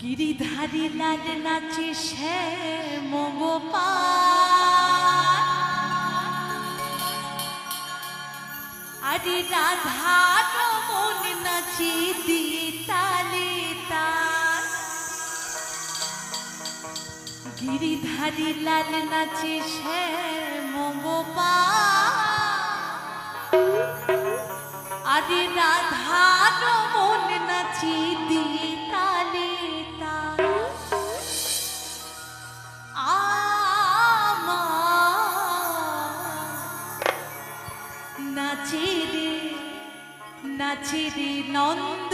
গিরিধারী লাল নাচে শ্যাম আরে রাধা মন নাচে দিয়ে তালে তাল। গিরিধারী লাল নাচে শ্যাম আরে রাধা মন নাচে দিয়ে নাচিরে নাচিরে নন্দ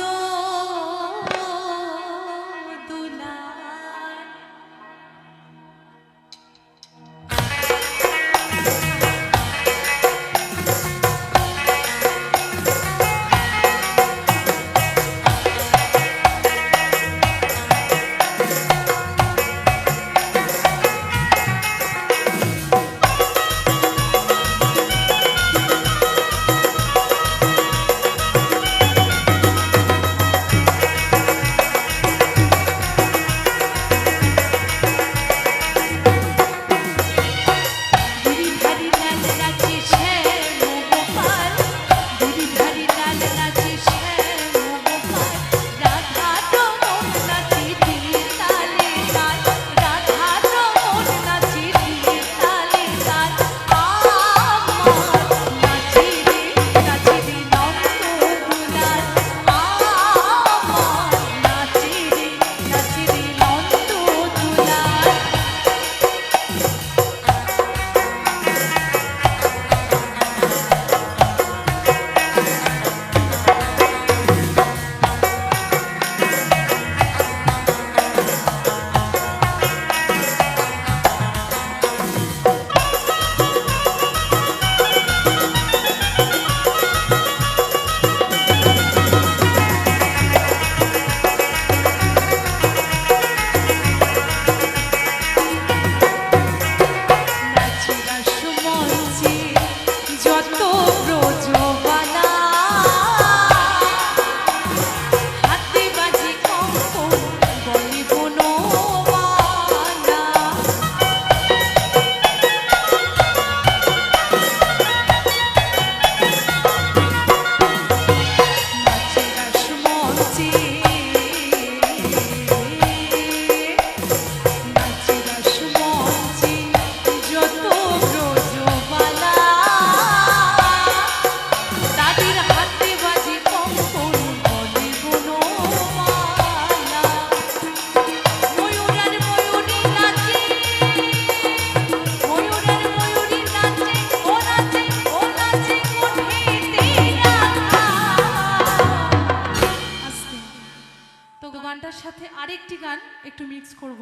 গান একটু মিক্স করব।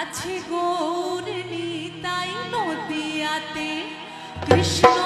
আছে গৌর নিতাই নদিয়াতে কৃষ্ণ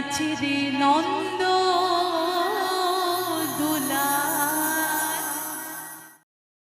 নাচে রে নাচে রে নন্দ